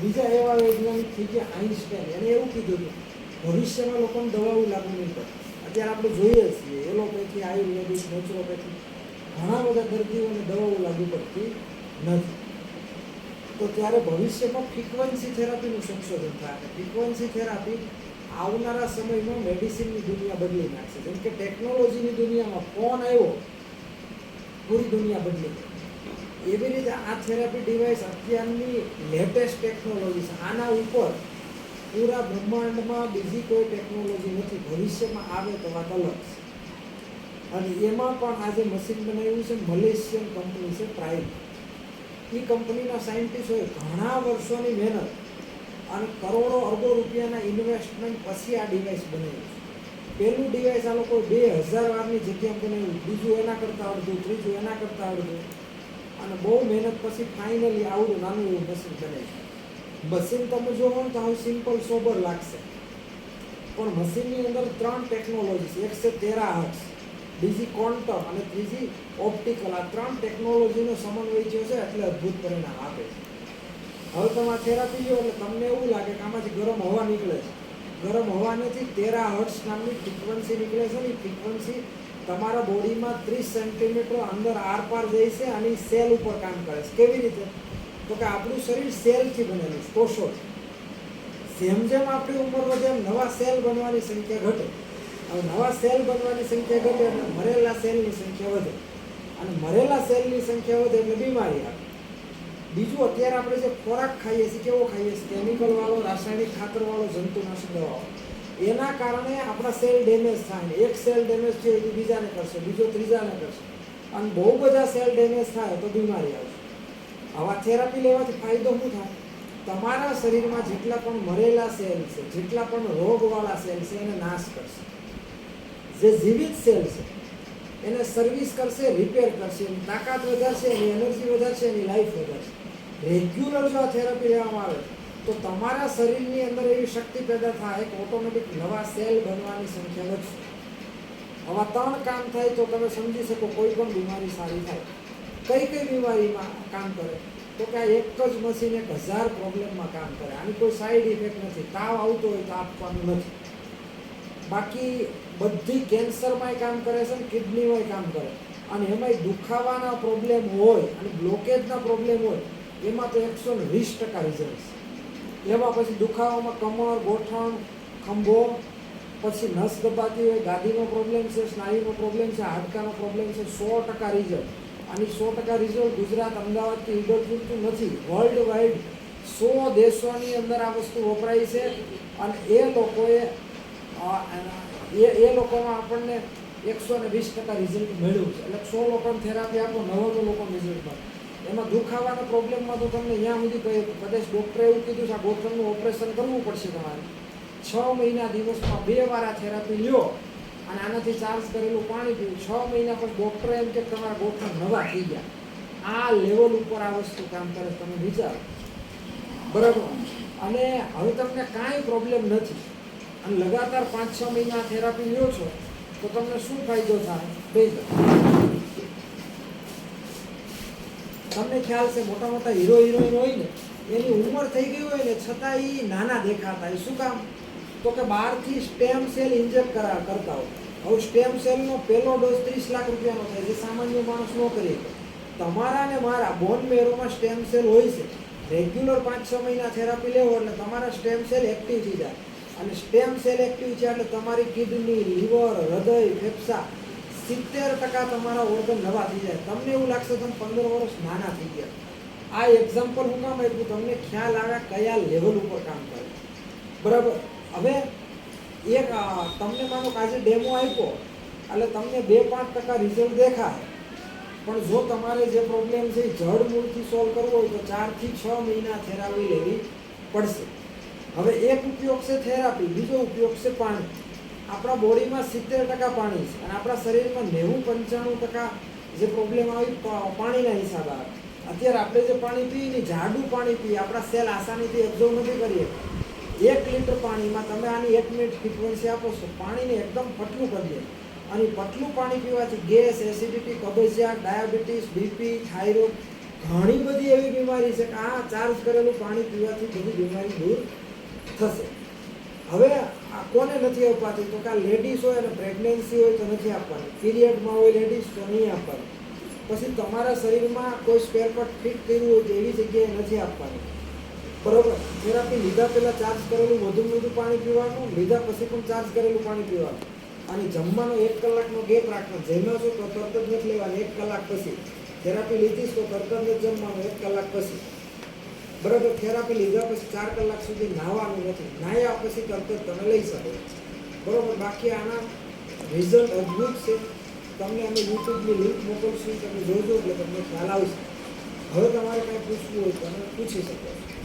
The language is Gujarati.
બીજા એવા વૈજ્ઞાનિક થઈ ગયા આઈન્સ્ટાઈન, એને એવું કીધું હતું, ભવિષ્યમાં લોકોને દવાઓ લાગુ નહીં પડે. અત્યારે આપણે જોઈએ છીએ, એલોપેથી, આયુર્વેદિક, નેચરોપેથી, ઘણા બધા દર્દીઓને દવાઓ લાગુ પડતી નથી. તો ત્યારે ભવિષ્યમાં ફ્રીક્વન્સી થેરાપીનું સંશોધન થાય. ફ્રીક્વન્સી થેરાપી આવનારા સમયમાં મેડિસિનની દુનિયા બદલી નાખશે. જેમ કે ટેકનોલોજીની દુનિયામાં ફોન આવ્યો, પૂરી દુનિયા બદલી ગઈ. એવી રીતે આ થેરાપી ડિવાઇસ અત્યારની લેટેસ્ટ ટેકનોલોજી છે. આના ઉપર પૂરા બ્રહ્માંડમાં બીજી કોઈ ટેકનોલોજી નથી. ભવિષ્યમાં આવે તો વાત અલગ છે. અને એમાં પણ આજે મશીન બનાવ્યું છે મલેશિયન કંપની છે પ્રાઇમ એ કંપનીના સાયન્ટિસ્ટોએ ઘણા વર્ષોની મહેનત અને કરોડો અરબો રૂપિયાના ઇન્વેસ્ટમેન્ટ પછી આ ડિવાઇસ બનાવ્યું છે. પહેલું ડિવાઇસ આ લોકો બે હજાર વારની જગ્યા બનાવ્યું. બીજું એના કરતાં અડધું, ત્રીજું એના કરતાં અડધું. અને બહુ મહેનત પછી ફાઇનલી આવડું નાનું એવું મશીન છે. મશીન તમે જોવો ને તો આવું સિમ્પલ સોબર લાગશે. પણ મશીનની અંદર ત્રણ ટેકનોલોજી એક છે તેરા હર્ટ્સ બીજી ક્વોન્ટમ અને ત્રીજી ઓપ્ટિકલ આ ત્રણ ટેકનોલોજીનો સમન્વય થયો છે એટલે અદ્ભુત પરિણામ આપે છે. હવે તમે થેરાપી લો એટલે તમને એવું લાગે કે આમાંથી ગરમ હવા નીકળે છે. ગરમ હવા નથી તેરા હર્ટ્સ નામની ફ્રીક્વન્સી નીકળે છે ને ફ્રીક્વન્સી તમારા બોડીમાં ત્રીસ સેન્ટીમીટર અંદર આરપાર જાય છે અને સેલ ઉપર કામ કરે છે. કેવી રીતે? તો કે આપણું શરીર સેલથી બનેલું છે કોષોથી જેમ જેમ આપણી ઉંમર વધે એમ નવા સેલ બનવાની સંખ્યા ઘટે. હવે નવા સેલ બનવાની સંખ્યા ઘટે એટલે મરેલા સેલની સંખ્યા વધે. અને મરેલા સેલની સંખ્યા વધે એટલે બીમારી આવે. બીજું અત્યારે આપણે જે ખોરાક ખાઈએ છીએ, કેવો ખાઈએ છીએ? કેમિકલવાળો રાસાયણિક ખાતરવાળો જંતુનાશક દવાઓ. એના કારણે આપણા સેલ ડેમેજ થાય એક સેલ ડેમેજ છે એ બીજાને કરશે, બીજો ત્રીજાને કરશે. અને બહુ બધા સેલ ડેમેજ થાય તો બીમારી આવશે. આવા થેરાપી લેવાથી ફાયદો શું થાય? તમારા શરીરમાં જેટલા પણ મરેલા સેલ છે, જેટલા પણ રોગવાળા સેલ છે, એને નાશ કરશે. જે જીવિત સેલ છે, એને સર્વિસ કરશે, રિપેર કરશે, એની તાકાત વધારશે, એની એનર્જી વધારશે, એની લાઈફ વધારશે. રેગ્યુલર જો આ થેરાપી લેવામાં આવે તો તમારા શરીરની અંદર એવી શક્તિ પેદા થાય કે ઓટોમેટિક નવા સેલ બનવાની સંખ્યા વધશે. આવા ત્રણ કામ થાય તો તમે સમજી શકો કોઈ પણ બીમારી સારી થાય. કઈ કઈ બીમારીમાં કામ કરે? તો કે આ એક જ મશીન એક હજાર પ્રોબ્લેમમાં કામ કરે. આની કોઈ સાઈડ ઇફેક્ટ નથી. તાવ આવતો હોય તો આપવાનું નથી. બાકી બધી કેન્સરમાંય કામ કરે છે ને કિડનીમાંય કામ કરે. અને એમાંય દુખાવાના પ્રોબ્લેમ હોય અને બ્લોકેજના પ્રોબ્લેમ હોય, એમાં તો એકસો વીસ ટકા રિઝલ્ટ છે એમાં પછી દુખાવામાં કમર, ગોઠણ, ખંભો, પછી નસ દબાતી હોય, ગાદીનો પ્રોબ્લેમ છે, સ્નાયુનો પ્રોબ્લેમ છે, હાડકાનો પ્રોબ્લેમ છે, સો ટકા રિઝલ્ટ આની સો ટકા રિઝલ્ટ ગુજરાત અમદાવાદથી કે પૂરતું નથી. વર્લ્ડ વાઇડ સો દેશોની અંદર આ વસ્તુ વપરાય છે. અને એ લોકોએ એ એ લોકોમાં આપણને એકસો ને વીસ ટકા રિઝલ્ટ મળ્યું છે. એટલે સો લોકોને થેરાપી આપો નવ્વાણું લોકોને રિઝલ્ટ મળે. એમાં દુખાવાના પ્રોબ્લેમમાં તો તમને ત્યાં સુધી કદાચ ડૉક્ટરે એવું કીધું છે આ ગોઠણનું ઓપરેશન કરવું પડશે તમારે. છ મહિના દિવસમાં બે વાર આ થેરાપી લ્યો અને આનાથી ચાર્જ કરેલું પાણી પીવું. છ મહિના પછી ડૉક્ટરે એમ કે તમારા ગોઠણ નવા થઈ ગયા. આ લેવલ ઉપર આ વસ્તુ કામ કરે તમે વિચારો. બરાબર? અને હવે તમને કાંઈ પ્રોબ્લેમ નથી. અને લગાતાર પાંચ છ મહિના થેરાપી લ્યો છો, તો તમને શું ફાયદો થાય? બે તમને ખ્યાલ છે, મોટા મોટા હીરો હિરોઈન હોય ને, એની ઉંમર થઈ ગઈ હોય ને, છતાં એ નાના દેખાતા હોય. શું કામ? તો કે બહારથી સ્ટેમ સેલ ઇન્જેક્ટ કરા, કરતા હોય. હવે સ્ટેમ સેલનો પહેલો ડોઝ ત્રીસ લાખ રૂપિયાનો થાય, જે સામાન્ય માણસ ન કરી શકે. તમારા ને મારા બોન મેરોમાં સ્ટેમ સેલ હોય છે. રેગ્યુલર પાંચ છ મહિના થેરાપી લેવો એટલે તમારા સ્ટેમ સેલ એક્ટિવ થઈ જાય. અને સ્ટેમ સેલ એક્ટિવ છે એટલે તમારી કિડની લીવર હૃદય, ફેફસા સિત્તેર ટકા તમારા ઓર્ગન નવા થઈ જાય. તમને એવું લાગશે તમે પંદર વર્ષ નાના થઈ ગયા. આ એક્ઝામ્પલ હું કામ આપ્યું? તમને ખ્યાલ આવે કયા લેવલ ઉપર કામ કરે. બરાબર? હવે એક તમને માનો આજે ડેમો આપ્યો. એટલે તમને બે પાંચ ટકા રિઝલ્ટ દેખાય. પણ જો તમારે જે પ્રોબ્લેમ છે જડ મૂળથી સોલ્વ કરવો હોય તો ચારથી છ મહિના થેરાપી લેવી પડશે. હવે એક ઉપયોગ છે થેરાપી બીજો ઉપયોગ છે પાણી. આપણા બોડીમાં સિત્તેર ટકા પાણી છે અને આપણા શરીરમાં નેવું પંચાણું ટકા જે પ્રોબ્લેમ આવી પાણીના હિસાબ આવે. અત્યારે આપણે જે પાણી પીએ ને જાડું પાણી પીએ, આપણા સેલ આસાનીથી એબ્ઝોર્વ નથી કરીએ. એક લીટર પાણીમાં તમે આની એક મિનિટ ફ્રીક્વન્સી આપો છો, પાણીને એકદમ પતલું કરીએ અને પટલું પાણી પીવાથી ગેસ એસિડિટી કબજિયાત, ડાયાબિટીસ બીપી થાઇરોઇડ, ઘણી બધી એવી બીમારી છે કે આ ચાર્જ કરેલું પાણી પીવાથી બધી બીમારી દૂર થશે. હવે કોને નથી અપાતી તો કે લેડીઝ હોય અને પ્રેગ્નન્સી હોય તો નથી આપવાની. પીરિયડમાં હોય લેડીઝ તો નહીં આપવાની. પછી તમારા શરીરમાં કોઈ સ્પેર પાર્ટ ફિટ કર્યું હોય તો એવી જગ્યાએ નથી આપવાની. બરોબર? થેરાપી લીધા પહેલાં ચાર્જ કરેલું, વધુ વધુ પાણી પીવાનું, લીધા પછી પણ ચાર્જ કરેલું પાણી પીવાનું. અને જમવાનો એક કલાકનો ગેપ રાખવાનો. જમ્યા છો તો તરત જ નથી લેવાનું, એક કલાક પછી. થેરાપી લીધીશ તો તરત જ જમવાનું, એક કલાક પછી. બરાબર થેરાપી લીધા પછી ચાર કલાક સુધી નાહવાનું નથી. નાહ્યા પછી તરત તમે લઈ શકો. બરાબર, બાકી આના રિઝલ્ટ અદ્ભુત છે. તમને અમે યુટ્યુબની લિંક મોકલશું, તમે જોજો એટલે તમને ખ્યાલ આવશે. હવે તમારે કાંઈ પૂછવું હોય તમે પૂછી શકો. છો